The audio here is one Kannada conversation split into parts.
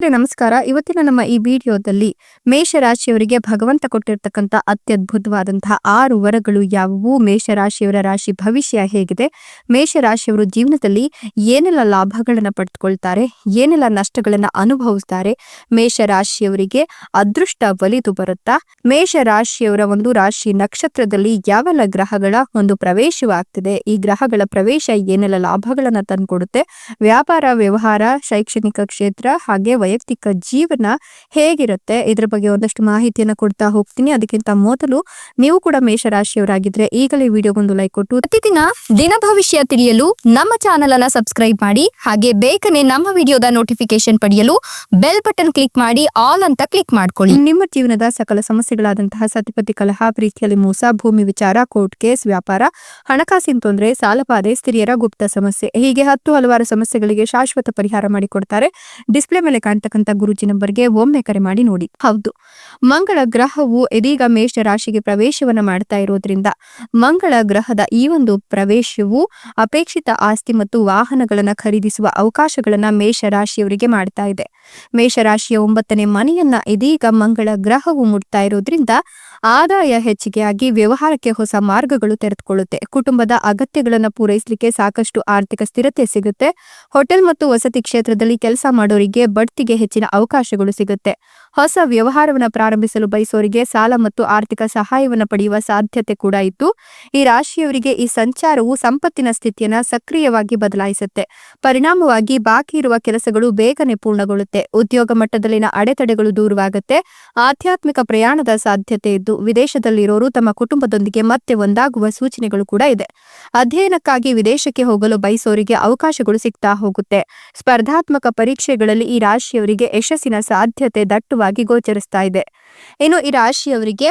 ನಮಸ್ಕಾರ. ಇವತ್ತಿನ ನಮ್ಮ ಈ ವಿಡಿಯೋದಲ್ಲಿ ಮೇಷರಾಶಿಯವರಿಗೆ ಭಗವಂತ ಕೊಟ್ಟಿರ್ತಕ್ಕಂಥ ಅತ್ಯದ್ಭುತವಾದಂತಹ ಆರು ವರಗಳು ಯಾವುವು? ಮೇಷರಾಶಿಯವರ ರಾಶಿ ಭವಿಷ್ಯ ಹೇಗಿದೆ? ಮೇಷರಾಶಿಯವರು ಜೀವನದಲ್ಲಿ ಏನೆಲ್ಲ ಲಾಭಗಳನ್ನು ಪಡೆದುಕೊಳ್ತಾರೆ ಏನೆಲ್ಲ ನಷ್ಟಗಳನ್ನು ಅನುಭವಿಸ್ತಾರೆ? ಮೇಷರಾಶಿಯವರಿಗೆ ಅದೃಷ್ಟ ಒಲಿದು ಬರುತ್ತಾ? ಮೇಷರಾಶಿಯವರ ಒಂದು ರಾಶಿ ನಕ್ಷತ್ರದಲ್ಲಿ ಯಾವೆಲ್ಲ ಗ್ರಹಗಳ ಒಂದು ಪ್ರವೇಶವಾಗ್ತಿದೆ? ಈ ಗ್ರಹಗಳ ಪ್ರವೇಶ ಏನೆಲ್ಲ ಲಾಭಗಳನ್ನು ತಂದುಕೊಡುತ್ತೆ? ವ್ಯಾಪಾರ, ವ್ಯವಹಾರ, ಶೈಕ್ಷಣಿಕ ಕ್ಷೇತ್ರ ಹಾಗೆ ವೈಯಕ್ತಿಕ ಜೀವನ ಹೇಗಿರುತ್ತೆ? ಇದ್ರ ಬಗ್ಗೆ ಒಂದಷ್ಟು ಮಾಹಿತಿಯನ್ನ ಕೊಡ್ತಾ ಹೋಗ್ತೀನಿ. ಅದಕ್ಕಿಂತ ಮೊದಲು ನೀವು ಕೂಡ ಮೇಷರಾಶಿಯವರಾಗಿದ್ರೆ ಈಗಲೇ ವಿಡಿಯೋಗೊಂದು ಲೈಕ್ ಕೊಟ್ಟು ಪ್ರತಿದಿನ ದಿನ ಭವಿಷ್ಯ ತಿಳಿಯಲು ನಮ್ಮ ಚಾನೆಲ್ ಅನ್ನ ಸಬ್ಸ್ಕ್ರೈಬ್ ಮಾಡಿ, ಹಾಗೆ ಬೇಗನೆ ನಮ್ಮ ವಿಡಿಯೋದ ನೋಟಿಫಿಕೇಶನ್ ಪಡೆಯಲು ಬೆಲ್ ಬಟನ್ ಕ್ಲಿಕ್ ಮಾಡಿ ಆಲ್ ಅಂತ ಕ್ಲಿಕ್ ಮಾಡ್ಕೊಳ್ಳಿ. ನಿಮ್ಮ ಜೀವನದ ಸಕಲ ಸಮಸ್ಯೆಗಳಾದಂತಹ ಸತಿಪತಿ ಕಲಹ, ಪ್ರೀತಿಯಲ್ಲಿ ಮೋಸ, ಭೂಮಿ ವಿಚಾರ ಕೋರ್ಟ್ ಕೇಸ್ ವ್ಯಾಪಾರ, ಹಣಕಾಸಿನ ತೊಂದರೆ ಸಾಲಬಾಧೆ ಸ್ತ್ರೀಯರ ಗುಪ್ತ ಸಮಸ್ಯೆ, ಹೀಗೆ ಹತ್ತು ಹಲವಾರು ಸಮಸ್ಯೆಗಳಿಗೆ ಶಾಶ್ವತ ಪರಿಹಾರ ಮಾಡಿಕೊಡ್ತಾರೆ. ಡಿಸ್ಪ್ಲೇ ಮೇಲೆ ಕಾಣ್ತಕ್ಕಂಥ ಗುರುಜಿ ನಂಬರ್ಗೆ ಒಮ್ಮೆ ಕರೆ ಮಾಡಿ ನೋಡಿ. ಹೌದು. ಮಂಗಳ ಗ್ರಹವು ಇದೀಗ ಮೇಷ ರಾಶಿಗೆ ಪ್ರವೇಶವನ್ನ ಮಾಡ್ತಾ ಇರೋದ್ರಿಂದ ಮಂಗಳ ಗ್ರಹದ ಈ ಒಂದು ಪ್ರವೇಶವು ಅಪೇಕ್ಷಿತ ಆಸ್ತಿ ಮತ್ತು ವಾಹನಗಳನ್ನ ಖರೀದಿಸುವ ಅವಕಾಶಗಳನ್ನ ಮೇಷ ರಾಶಿಯವರಿಗೆ ಮಾಡ್ತಾ ಇದೆ. ಮೇಷರಾಶಿಯ ಒಂಬತ್ತನೇ ಮನೆಯನ್ನ ಇದೀಗ ಮಂಗಳ ಗ್ರಹವು ಮುಟ್ತಾ ಇರೋದ್ರಿಂದ ಆದಾಯ ಹೆಚ್ಚಿಗೆಯಾಗಿ ವ್ಯವಹಾರಕ್ಕೆ ಹೊಸ ಮಾರ್ಗಗಳು ತೆರೆದುಕೊಳ್ಳುತ್ತೆ. ಕುಟುಂಬದ ಅಗತ್ಯಗಳನ್ನು ಪೂರೈಸಲಿಕ್ಕೆ ಸಾಕಷ್ಟು ಆರ್ಥಿಕ ಸ್ಥಿರತೆ ಸಿಗುತ್ತೆ. ಹೋಟೆಲ್ ಮತ್ತು ವಸತಿ ಕ್ಷೇತ್ರದಲ್ಲಿ ಕೆಲಸ ಮಾಡೋರಿಗೆ ಬಡ್ತಿಗೆ ಹೆಚ್ಚಿನ ಅವಕಾಶಗಳು ಸಿಗುತ್ತೆ. ಹೊಸ ವ್ಯವಹಾರವನ್ನು ಪ್ರಾರಂಭಿಸಲು ಬಯಸೋರಿಗೆ ಸಾಲ ಮತ್ತು ಆರ್ಥಿಕ ಸಹಾಯವನ್ನು ಪಡೆಯುವ ಸಾಧ್ಯತೆ ಕೂಡ ಇದ್ದು, ಈ ರಾಶಿಯವರಿಗೆ ಈ ಸಂಚಾರವು ಸಂಪತ್ತಿನ ಸ್ಥಿತಿಯನ್ನು ಸಕ್ರಿಯವಾಗಿ ಬದಲಾಯಿಸುತ್ತೆ. ಪರಿಣಾಮವಾಗಿ ಬಾಕಿ ಇರುವ ಕೆಲಸಗಳು ಬೇಗನೆ ಪೂರ್ಣಗೊಳ್ಳುತ್ತೆ. ಉದ್ಯೋಗ ಮಟ್ಟದಲ್ಲಿನ ಅಡೆತಡೆಗಳು ದೂರವಾಗುತ್ತೆ. ಆಧ್ಯಾತ್ಮಿಕ ಪ್ರಯಾಣದ ಸಾಧ್ಯತೆ ಇದ್ದು, ವಿದೇಶದಲ್ಲಿರೋರು ತಮ್ಮ ಕುಟುಂಬದೊಂದಿಗೆ ಮತ್ತೆ ಒಂದಾಗುವ ಸೂಚನೆಗಳು ಕೂಡ ಇದೆ. ಅಧ್ಯಯನಕ್ಕಾಗಿ ವಿದೇಶಕ್ಕೆ ಹೋಗಲು ಬಯಸೋರಿಗೆ ಅವಕಾಶಗಳು ಸಿಗ್ತಾ ಹೋಗುತ್ತೆ. ಸ್ಪರ್ಧಾತ್ಮಕ ಪರೀಕ್ಷೆಗಳಲ್ಲಿ ಈ ರಾಶಿಯವರಿಗೆ ಯಶಸ್ಸಿನ ಸಾಧ್ಯತೆ ದಟ್ಟವಾಗಿ ಗೋಚರಿಸ್ತಾ ಇದೆ. ಇನ್ನು ಈ ರಾಶಿಯವರಿಗೆ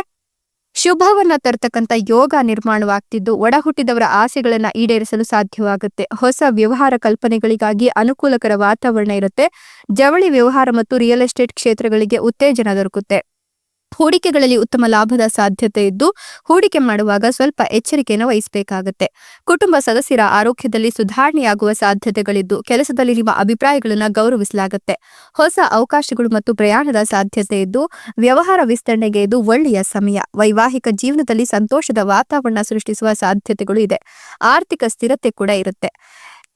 ಶುಭವನ್ನ ತರ್ತಕ್ಕಂಥ ಯೋಗ ನಿರ್ಮಾಣವಾಗ್ತಿದ್ದು ಒಡ ಹುಟ್ಟಿದವರ ಆಸೆಗಳನ್ನ ಈಡೇರಿಸಲು ಸಾಧ್ಯವಾಗುತ್ತೆ. ಹೊಸ ವ್ಯವಹಾರ ಕಲ್ಪನೆಗಳಿಗಾಗಿ ಅನುಕೂಲಕರ ವಾತಾವರಣ ಇರುತ್ತೆ. ಜವಳಿ ವ್ಯವಹಾರ ಮತ್ತು ರಿಯಲ್ ಎಸ್ಟೇಟ್ ಕ್ಷೇತ್ರಗಳಿಗೆ ಉತ್ತೇಜನ ದೊರಕುತ್ತೆ. ಹೂಡಿಕೆಗಳಲ್ಲಿ ಉತ್ತಮ ಲಾಭದ ಸಾಧ್ಯತೆ ಇದ್ದು, ಹೂಡಿಕೆ ಮಾಡುವಾಗ ಸ್ವಲ್ಪ ಎಚ್ಚರಿಕೆಯನ್ನು ವಹಿಸಬೇಕಾಗುತ್ತೆ. ಕುಟುಂಬ ಸದಸ್ಯರ ಆರೋಗ್ಯದಲ್ಲಿ ಸುಧಾರಣೆಯಾಗುವ ಸಾಧ್ಯತೆಗಳಿದ್ದು, ಕೆಲಸದಲ್ಲಿ ನಿಮ್ಮ ಅಭಿಪ್ರಾಯಗಳನ್ನು ಗೌರವಿಸಲಾಗುತ್ತೆ. ಹೊಸ ಅವಕಾಶಗಳು ಮತ್ತು ಪ್ರಯಾಣದ ಸಾಧ್ಯತೆ ಇದ್ದು, ವ್ಯವಹಾರ ವಿಸ್ತರಣೆಗೆ ಇದು ಒಳ್ಳೆಯ ಸಮಯ. ವೈವಾಹಿಕ ಜೀವನದಲ್ಲಿ ಸಂತೋಷದ ವಾತಾವರಣ ಸೃಷ್ಟಿಸುವ ಸಾಧ್ಯತೆಗಳು ಇದೆ. ಆರ್ಥಿಕ ಸ್ಥಿರತೆ ಕೂಡ ಇರುತ್ತೆ.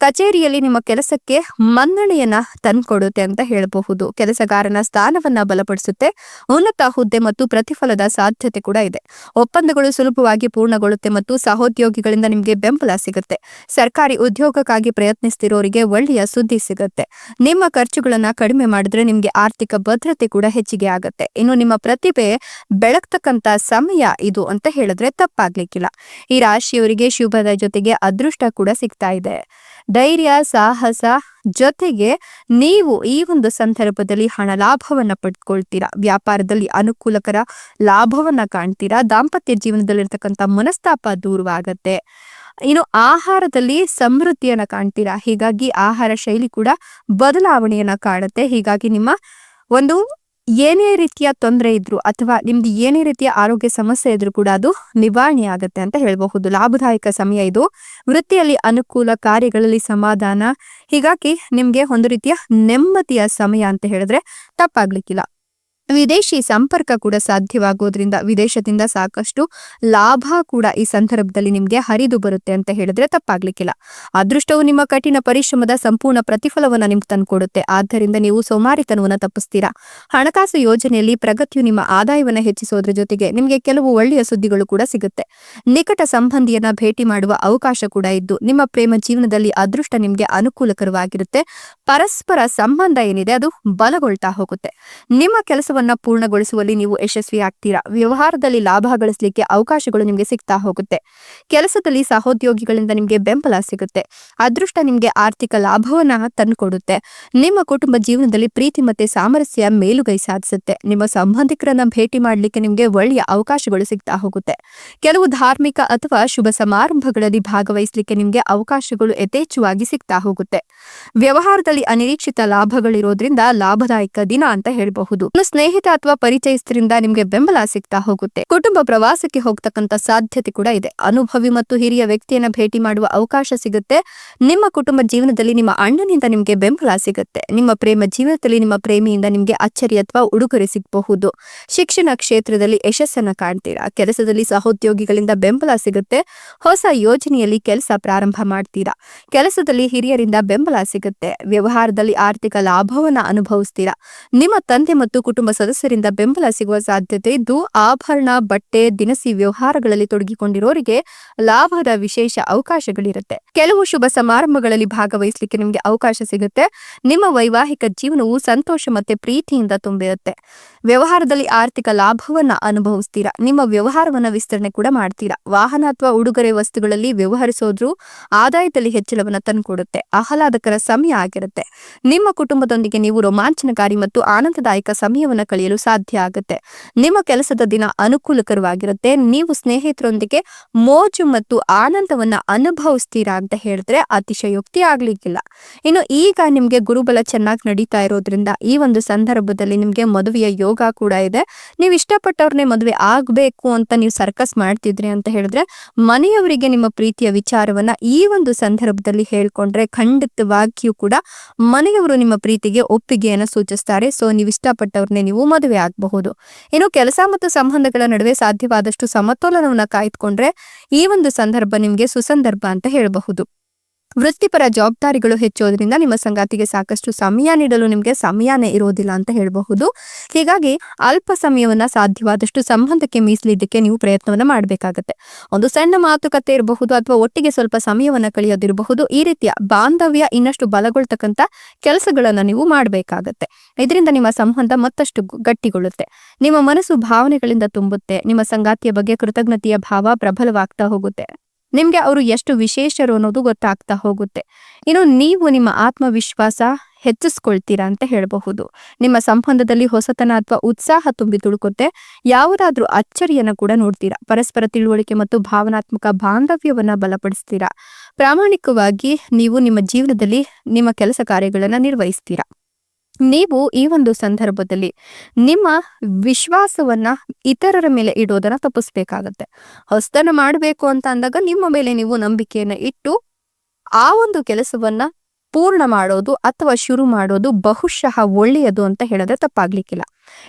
ಕಚೇರಿಯಲ್ಲಿ ನಿಮ್ಮ ಕೆಲಸಕ್ಕೆ ಮನ್ನಣೆಯನ್ನ ತಂದ್ಕೊಡುತ್ತೆ ಅಂತ ಹೇಳಬಹುದು. ಕೆಲಸಗಾರನ ಸ್ಥಾನವನ್ನ ಬಲಪಡಿಸುತ್ತೆ. ಉನ್ನತ ಹುದ್ದೆ ಮತ್ತು ಪ್ರತಿಫಲದ ಸಾಧ್ಯತೆ ಕೂಡ ಇದೆ. ಒಪ್ಪಂದಗಳು ಸುಲಭವಾಗಿ ಪೂರ್ಣಗೊಳ್ಳುತ್ತೆ ಮತ್ತು ಸಹೋದ್ಯೋಗಿಗಳಿಂದ ನಿಮಗೆ ಬೆಂಬಲ ಸಿಗುತ್ತೆ. ಸರ್ಕಾರಿ ಉದ್ಯೋಗಕ್ಕಾಗಿ ಪ್ರಯತ್ನಿಸ್ತಿರೋರಿಗೆ ಒಳ್ಳೆಯ ಸುದ್ದಿ ಸಿಗುತ್ತೆ. ನಿಮ್ಮ ಖರ್ಚುಗಳನ್ನ ಕಡಿಮೆ ಮಾಡಿದ್ರೆ ನಿಮಗೆ ಆರ್ಥಿಕ ಭದ್ರತೆ ಕೂಡ ಹೆಚ್ಚಿಗೆ ಆಗುತ್ತೆ. ಇನ್ನು ನಿಮ್ಮ ಪ್ರತಿಭೆ ಬೆಳಗ್ತಕ್ಕಂತ ಸಮಯ ಇದು ಅಂತ ಹೇಳಿದ್ರೆ ತಪ್ಪಾಗ್ಲಿಕ್ಕಿಲ್ಲ. ಈ ರಾಶಿಯವರಿಗೆ ಶುಭದ ಜೊತೆಗೆ ಅದೃಷ್ಟ ಕೂಡ ಸಿಗ್ತಾ ಇದೆ. ಧೈರ್ಯ, ಸಾಹಸ ಜೊತೆಗೆ ನೀವು ಈ ಒಂದು ಸಂದರ್ಭದಲ್ಲಿ ಹಣ ಲಾಭವನ್ನ ಪಡ್ಕೊಳ್ತೀರಾ? ವ್ಯಾಪಾರದಲ್ಲಿ ಅನುಕೂಲಕರ ಲಾಭವನ್ನ ಕಾಣ್ತೀರಾ? ದಾಂಪತ್ಯ ಜೀವನದಲ್ಲಿರ್ತಕ್ಕಂಥ ಮನಸ್ತಾಪ ದೂರವಾಗತ್ತೆ. ಇನ್ನು ಆಹಾರದಲ್ಲಿ ಸಮೃದ್ಧಿಯನ್ನ ಕಾಣ್ತೀರಾ? ಹೀಗಾಗಿ ಆಹಾರ ಶೈಲಿ ಕೂಡ ಬದಲಾವಣೆಯನ್ನ ಕಾಣುತ್ತೆ. ಹೀಗಾಗಿ ನಿಮ್ಮ ಒಂದು ಏನೇ ರೀತಿಯ ತೊಂದರೆ ಇದ್ರು ಅಥವಾ ನಿಮ್ದು ಏನೇ ರೀತಿಯ ಆರೋಗ್ಯ ಸಮಸ್ಯೆ ಇದ್ರೂ ಕೂಡ ಅದು ನಿವಾರಣೆ ಆಗುತ್ತೆ ಅಂತ ಹೇಳಬಹುದು. ಲಾಭದಾಯಕ ಸಮಯ ಇದು. ವೃತ್ತಿಯಲ್ಲಿ ಅನುಕೂಲ ಕಾರ್ಯಗಳಲ್ಲಿ ಸಮಾಧಾನ. ಹೀಗಾಗಿ ನಿಮ್ಗೆ ಒಂದು ರೀತಿಯ ನೆಮ್ಮದಿಯ ಸಮಯ ಅಂತ ಹೇಳಿದ್ರೆ ತಪ್ಪಾಗ್ಲಿಕ್ಕಿಲ್ಲ. ವಿದೇಶಿ ಸಂಪರ್ಕ ಕೂಡ ಸಾಧ್ಯವಾಗೋದ್ರಿಂದ ವಿದೇಶದಿಂದ ಸಾಕಷ್ಟು ಲಾಭ ಕೂಡ ಈ ಸಂದರ್ಭದಲ್ಲಿ ನಿಮ್ಗೆ ಹರಿದು ಬರುತ್ತೆ ಅಂತ ಹೇಳಿದ್ರೆ ತಪ್ಪಾಗ್ಲಿಕ್ಕಿಲ್ಲ. ಅದೃಷ್ಟವು ನಿಮ್ಮ ಕಠಿಣ ಪರಿಶ್ರಮದ ಸಂಪೂರ್ಣ ಪ್ರತಿಫಲವನ್ನ ನಿಮ್ಗೆ ತಂದುಕೊಡುತ್ತೆ. ಆದ್ದರಿಂದ ನೀವು ಸೋಮಾರಿತನವನ್ನ ತಪ್ಪಿಸ್ತೀರಾ? ಹಣಕಾಸು ಯೋಜನೆಯಲ್ಲಿ ಪ್ರಗತಿಯು ನಿಮ್ಮ ಆದಾಯವನ್ನ ಹೆಚ್ಚಿಸೋದ್ರ ಜೊತೆಗೆ ನಿಮಗೆ ಕೆಲವು ಒಳ್ಳೆಯ ಸುದ್ದಿಗಳು ಕೂಡ ಸಿಗುತ್ತೆ. ನಿಕಟ ಸಂಬಂಧಿಯನ್ನ ಭೇಟಿ ಮಾಡುವ ಅವಕಾಶ ಕೂಡ ಇದ್ದು, ನಿಮ್ಮ ಪ್ರೇಮ ಜೀವನದಲ್ಲಿ ಅದೃಷ್ಟ ನಿಮ್ಗೆ ಅನುಕೂಲಕರವಾಗಿರುತ್ತೆ. ಪರಸ್ಪರ ಸಂಬಂಧ ಏನಿದೆ ಅದು ಬಲಗೊಳ್ತಾ ಹೋಗುತ್ತೆ. ನಿಮ್ಮ ಕೆಲಸವನ್ನ ಪೂರ್ಣಗೊಳಿಸುವಲ್ಲಿ ನೀವು ಯಶಸ್ವಿ ಆಗ್ತೀರಾ? ವ್ಯವಹಾರದಲ್ಲಿ ಲಾಭ ಗಳಿಸಲಿಕ್ಕೆ ಅವಕಾಶಗಳು ನಿಮಗೆ ಸಿಗ್ತಾ ಹೋಗುತ್ತೆ. ಕೆಲಸದಲ್ಲಿ ಸಹೋದ್ಯೋಗಿಗಳಿಂದ ನಿಮಗೆ ಬೆಂಬಲ ಸಿಗುತ್ತೆ. ಅದೃಷ್ಟ ನಿಮಗೆ ಆರ್ಥಿಕ ಲಾಭವನ್ನ ತಂದುಕೊಡುತ್ತೆ. ನಿಮ್ಮ ಕುಟುಂಬ ಜೀವನದಲ್ಲಿ ಪ್ರೀತಿ ಮತ್ತೆ ಸಾಮರಸ್ಯ ಮೇಲುಗೈ ಸಾಧಿಸುತ್ತೆ. ನಿಮ್ಮ ಸಂಬಂಧಿಕರನ್ನ ಭೇಟಿ ಮಾಡ್ಲಿಕ್ಕೆ ನಿಮಗೆ ಒಳ್ಳೆಯ ಅವಕಾಶಗಳು ಸಿಗ್ತಾ ಹೋಗುತ್ತೆ. ಕೆಲವು ಧಾರ್ಮಿಕ ಅಥವಾ ಶುಭ ಸಮಾರಂಭಗಳಲ್ಲಿ ಭಾಗವಹಿಸಲಿಕ್ಕೆ ನಿಮಗೆ ಅವಕಾಶಗಳು ಯಥೇಚ್ಛವಾಗಿ ಸಿಗ್ತಾ ಹೋಗುತ್ತೆ. ವ್ಯವಹಾರದಲ್ಲಿ ಅನಿರೀಕ್ಷಿತ ಲಾಭಗಳಿರೋದ್ರಿಂದ ಲಾಭದಾಯಕ ದಿನ ಅಂತ ಹೇಳಬಹುದು. ಇನ್ನು ಸ್ನೇಹಿತ ಅಥವಾ ಪರಿಚಯಸ್ಥರಿಂದ ನಿಮಗೆ ಬೆಂಬಲ ಸಿಗ್ತಾ ಹೋಗುತ್ತೆ. ಕುಟುಂಬ ಪ್ರವಾಸಕ್ಕೆ ಹೋಗ್ತಕ್ಕಂತ ಸಾಧ್ಯತೆ ಕೂಡ ಇದೆ. ಅನುಭವಿ ಮತ್ತು ಹಿರಿಯ ವ್ಯಕ್ತಿಯನ್ನ ಭೇಟಿ ಮಾಡುವ ಅವಕಾಶ ಸಿಗುತ್ತೆ. ನಿಮ್ಮ ಕುಟುಂಬ ಜೀವನದಲ್ಲಿ ನಿಮ್ಮ ಅಣ್ಣನಿಂದ ನಿಮಗೆ ಬೆಂಬಲ ಸಿಗುತ್ತೆ. ನಿಮ್ಮ ಪ್ರೇಮ ಜೀವನದಲ್ಲಿ ನಿಮ್ಮ ಪ್ರೇಮಿಯಿಂದ ನಿಮಗೆ ಅಚ್ಚರಿ ಅಥವಾ ಉಡುಗೊರೆ ಸಿಗಬಹುದು. ಶಿಕ್ಷಣ ಕ್ಷೇತ್ರದಲ್ಲಿ ಯಶಸ್ಸನ್ನ ಕಾಣ್ತೀರಾ? ಕೆಲಸದಲ್ಲಿ ಸಹೋದ್ಯೋಗಿಗಳಿಂದ ಬೆಂಬಲ ಸಿಗುತ್ತೆ. ಹೊಸ ಯೋಜನೆಯಲ್ಲಿ ಕೆಲಸ ಪ್ರಾರಂಭ ಮಾಡ್ತೀರಾ? ಕೆಲಸದಲ್ಲಿ ಹಿರಿಯರಿಂದ ಬೆಂಬಲ ಸಿಗುತ್ತೆ. ವ್ಯವಹಾರದಲ್ಲಿ ಆರ್ಥಿಕ ಲಾಭವನ್ನ ಅನುಭವಿಸ್ತೀರಾ? ನಿಮ್ಮ ತಂದೆ ಮತ್ತು ಕುಟುಂಬ ಸದಸ್ಯರಿಂದ ಬೆಂಬಲ ಸಿಗುವ ಸಾಧ್ಯತೆ ಇದ್ದು, ಆಭರಣ, ಬಟ್ಟೆ, ದಿನಸಿ ವ್ಯವಹಾರಗಳಲ್ಲಿ ತೊಡಗಿಕೊಂಡಿರೋರಿಗೆ ಲಾಭದ ವಿಶೇಷ ಅವಕಾಶಗಳಿರುತ್ತೆ. ಕೆಲವು ಶುಭ ಸಮಾರಂಭಗಳಲ್ಲಿ ಭಾಗವಹಿಸಲಿಕ್ಕೆ ನಿಮಗೆ ಅವಕಾಶ ಸಿಗುತ್ತೆ. ನಿಮ್ಮ ವೈವಾಹಿಕ ಜೀವನವು ಸಂತೋಷ ಮತ್ತೆ ಪ್ರೀತಿಯಿಂದ ತುಂಬಿರುತ್ತೆ. ವ್ಯವಹಾರದಲ್ಲಿ ಆರ್ಥಿಕ ಲಾಭವನ್ನ ಅನುಭವಿಸ್ತೀರಾ? ನಿಮ್ಮ ವ್ಯವಹಾರವನ್ನ ವಿಸ್ತರಣೆ ಕೂಡ ಮಾಡ್ತೀರಾ? ವಾಹನ ಅಥವಾ ಉಡುಗೊರೆ ವಸ್ತುಗಳಲ್ಲಿ ವ್ಯವಹರಿಸೋದ್ರು ಆದಾಯದಲ್ಲಿ ಹೆಚ್ಚಳವನ್ನ ತಂದುಕೊಡುತ್ತೆ. ಆಹ್ಲಾದಕರ ಸಮಯ ಆಗಿರುತ್ತೆ. ನಿಮ್ಮ ಕುಟುಂಬದೊಂದಿಗೆ ನೀವು ರೋಮಾಂಚನಕಾರಿ ಮತ್ತು ಆನಂದದಾಯಕ ಸಮಯವನ್ನ ಕಳೆಯಲು ಸಾಧ್ಯ ಆಗುತ್ತೆ. ನಿಮ್ಮ ಕೆಲಸದ ದಿನ ಅನುಕೂಲಕರವಾಗಿರುತ್ತೆ. ನೀವು ಸ್ನೇಹಿತರೊಂದಿಗೆ ಮೋಜು ಮತ್ತು ಆನಂದವನ್ನ ಅನುಭವಿಸ್ತೀರಾ ಅಂತ ಹೇಳಿದ್ರೆ ಅತಿಶಯೋಕ್ತಿ ಆಗ್ಲಿಕ್ಕಿಲ್ಲ. ಇನ್ನು ಈಗ ನಿಮ್ಗೆ ಗುರುಬಲ ಚೆನ್ನಾಗಿ ನಡೀತಾ ಇರೋದ್ರಿಂದ ಈ ಒಂದು ಸಂದರ್ಭದಲ್ಲಿ ನಿಮ್ಗೆ ಮದುವೆಯ ಕೂಡ ಇದೆ. ನೀವು ಇಷ್ಟಪಟ್ಟವ್ರನ್ನೇ ಮದುವೆ ಆಗ್ಬೇಕು ಅಂತ ನೀವು ಸರ್ಕಸ್ ಮಾಡ್ತಿದ್ರಿ ಅಂತ ಹೇಳಿದ್ರೆ ಮನೆಯವರಿಗೆ ನಿಮ್ಮ ಪ್ರೀತಿಯ ವಿಚಾರವನ್ನ ಈ ಒಂದು ಸಂದರ್ಭದಲ್ಲಿ ಹೇಳ್ಕೊಂಡ್ರೆ ಖಂಡಿತವಾಗಿಯೂ ಕೂಡ ಮನೆಯವರು ನಿಮ್ಮ ಪ್ರೀತಿಗೆ ಒಪ್ಪಿಗೆಯನ್ನು ಸೂಚಿಸ್ತಾರೆ. ಸೊ, ನೀವು ಇಷ್ಟಪಟ್ಟವ್ರನ್ನೇ ನೀವು ಮದುವೆ ಆಗಬಹುದು. ಇನ್ನು ಕೆಲಸ ಮತ್ತು ಸಂಬಂಧಗಳ ನಡುವೆ ಸಾಧ್ಯವಾದಷ್ಟು ಸಮತೋಲನವನ್ನ ಕಾಯ್ದುಕೊಂಡ್ರೆ ಈ ಒಂದು ಸಂದರ್ಭ ನಿಮ್ಗೆ ಸುಸಂದರ್ಭ ಅಂತ ಹೇಳಬಹುದು. ವೃತ್ತಿಪರ ಜವಾಬ್ದಾರಿಗಳು ಹೆಚ್ಚೋದ್ರಿಂದ ನಿಮ್ಮ ಸಂಗಾತಿಗೆ ಸಾಕಷ್ಟು ಸಮಯ ನೀಡಲು ನಿಮಗೆ ಸಮಯನೇ ಇರೋದಿಲ್ಲ ಅಂತ ಹೇಳಬಹುದು. ಹೀಗಾಗಿ ಅಲ್ಪ ಸಮಯವನ್ನ ಸಾಧ್ಯವಾದಷ್ಟು ಸಂಬಂಧಕ್ಕೆ ಮೀಸಲಿದ್ದಕ್ಕೆ ನೀವು ಪ್ರಯತ್ನವನ್ನ ಮಾಡಬೇಕಾಗತ್ತೆ. ಒಂದು ಸಣ್ಣ ಮಾತುಕತೆ ಇರಬಹುದು ಅಥವಾ ಒಟ್ಟಿಗೆ ಸ್ವಲ್ಪ ಸಮಯವನ್ನ ಕಳೆಯೋದಿರಬಹುದು. ಈ ರೀತಿಯ ಬಾಂಧವ್ಯ ಇನ್ನಷ್ಟು ಬಲಗೊಳ್ತಕ್ಕಂತ ಕೆಲಸಗಳನ್ನ ನೀವು ಮಾಡಬೇಕಾಗತ್ತೆ. ಇದರಿಂದ ನಿಮ್ಮ ಸಂಬಂಧ ಮತ್ತಷ್ಟು ಗಟ್ಟಿಗೊಳ್ಳುತ್ತೆ. ನಿಮ್ಮ ಮನಸ್ಸು ಭಾವನೆಗಳಿಂದ ತುಂಬುತ್ತೆ. ನಿಮ್ಮ ಸಂಗಾತಿಯ ಬಗ್ಗೆ ಕೃತಜ್ಞತೆಯ ಭಾವ ಪ್ರಬಲವಾಗ್ತಾ ಹೋಗುತ್ತೆ. ನಿಮ್ಗೆ ಅವರು ಎಷ್ಟು ವಿಶೇಷರು ಅನ್ನೋದು ಗೊತ್ತಾಗ್ತಾ ಹೋಗುತ್ತೆ. ಇನ್ನು ನೀವು ನಿಮ್ಮ ಆತ್ಮವಿಶ್ವಾಸ ಹೆಚ್ಚಿಸ್ಕೊಳ್ತೀರಾ ಅಂತ ಹೇಳಬಹುದು. ನಿಮ್ಮ ಸಂಬಂಧದಲ್ಲಿ ಹೊಸತನ ಅಥವಾ ಉತ್ಸಾಹ ತುಂಬಿ ತುಳುಕುತ್ತೆ. ಯಾವುದಾದ್ರೂ ಅಚ್ಚರಿಯನ್ನ ಕೂಡ ನೋಡ್ತೀರಾ. ಪರಸ್ಪರ ತಿಳುವಳಿಕೆ ಮತ್ತು ಭಾವನಾತ್ಮಕ ಬಾಂಧವ್ಯವನ್ನ ಬಲಪಡಿಸ್ತೀರಾ. ಪ್ರಾಮಾಣಿಕವಾಗಿ ನೀವು ನಿಮ್ಮ ಜೀವನದಲ್ಲಿ ನಿಮ್ಮ ಕೆಲಸ ಕಾರ್ಯಗಳನ್ನ ನಿರ್ವಹಿಸ್ತೀರಾ. ನೀವು ಈ ಒಂದು ಸಂದರ್ಭದಲ್ಲಿ ನಿಮ್ಮ ವಿಶ್ವಾಸವನ್ನ ಇತರರ ಮೇಲೆ ಇಡೋದನ್ನ ತಪ್ಪಿಸ್ಬೇಕಾಗತ್ತೆ. ಹೊಸ್ತನ ಮಾಡಬೇಕು ಅಂತ ಅಂದಾಗ ನಿಮ್ಮ ಮೇಲೆ ನೀವು ನಂಬಿಕೆಯನ್ನ ಇಟ್ಟು ಆ ಒಂದು ಕೆಲಸವನ್ನ ಪೂರ್ಣ ಮಾಡೋದು ಅಥವಾ ಶುರು ಮಾಡೋದು ಬಹುಶಃ ಒಳ್ಳೆಯದು ಅಂತ ಹೇಳಿದ್ರೆ ತಪ್ಪಾಗ್ಲಿಕ್ಕಿಲ್ಲ.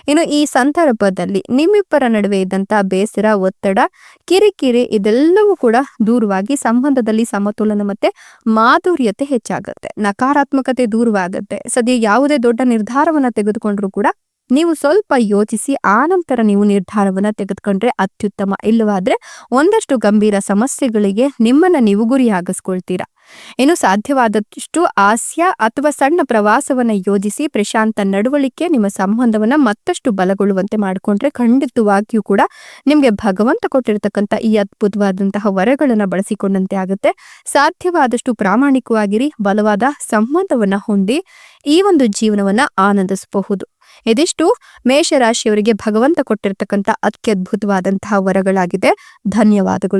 ಇನ್ನು ಈ ಸಂದರ್ಭದಲ್ಲಿ ನಿಮ್ಮಿಬ್ಬರ ನಡುವೆ ಇದ್ದಂತ ಬೇಸರ, ಒತ್ತಡ, ಕಿರಿಕಿರಿ ಇದೆಲ್ಲವೂ ಕೂಡ ದೂರವಾಗಿ ಸಂಬಂಧದಲ್ಲಿ ಸಮತೋಲನ ಮತ್ತೆ ಮಾಧುರ್ಯತೆ ಹೆಚ್ಚಾಗುತ್ತೆ. ನಕಾರಾತ್ಮಕತೆ ದೂರವಾಗುತ್ತೆ. ಸದ್ಯ ಯಾವುದೇ ದೊಡ್ಡ ನಿರ್ಧಾರವನ್ನ ತೆಗೆದುಕೊಂಡ್ರು ಕೂಡ ನೀವು ಸ್ವಲ್ಪ ಯೋಚಿಸಿ, ಆನಂತರ ನೀವು ನಿರ್ಧಾರವನ್ನ ತೆಗೆದುಕೊಂಡ್ರೆ ಅತ್ಯುತ್ತಮ. ಇಲ್ಲವಾದ್ರೆ ಒಂದಷ್ಟು ಗಂಭೀರ ಸಮಸ್ಯೆಗಳಿಗೆ ನಿಮ್ಮನ್ನ ನೀವು ಗುರಿಯಾಗಿಸ್ಕೊಳ್ತೀರಾ? ಇನ್ನು ಸಾಧ್ಯವಾದಷ್ಟು ಹಾಸ್ಯ ಅಥವಾ ಸಣ್ಣ ಪ್ರವಾಸವನ್ನ ಯೋಜಿಸಿ ಪ್ರಶಾಂತ ನಡವಳಿಕೆ ನಿಮ್ಮ ಸಂಬಂಧವನ್ನ ಮತ್ತಷ್ಟು ಬಲಗೊಳ್ಳುವಂತೆ ಮಾಡಿಕೊಂಡ್ರೆ ಖಂಡಿತವಾಗಿಯೂ ಕೂಡ ನಿಮ್ಗೆ ಭಗವಂತ ಕೊಟ್ಟಿರತಕ್ಕಂತ ಈ ಅದ್ಭುತವಾದಂತಹ ವರಗಳನ್ನ ಬಳಸಿಕೊಂಡಂತೆ ಆಗುತ್ತೆ. ಸಾಧ್ಯವಾದಷ್ಟು ಪ್ರಾಮಾಣಿಕವಾಗಿರಿ, ಬಲವಾದ ಸಂಬಂಧವನ್ನ ಹೊಂದಿ ಈ ಒಂದು ಜೀವನವನ್ನ ಆನಂದಿಸಬಹುದು. ಇದಿಷ್ಟು ಮೇಷರಾಶಿಯವರಿಗೆ ಭಗವಂತ ಕೊಟ್ಟಿರತಕ್ಕಂತ ಅತ್ಯದ್ಭುತವಾದಂತಹ ವರಗಳಾಗಿದೆ. ಧನ್ಯವಾದಗಳು.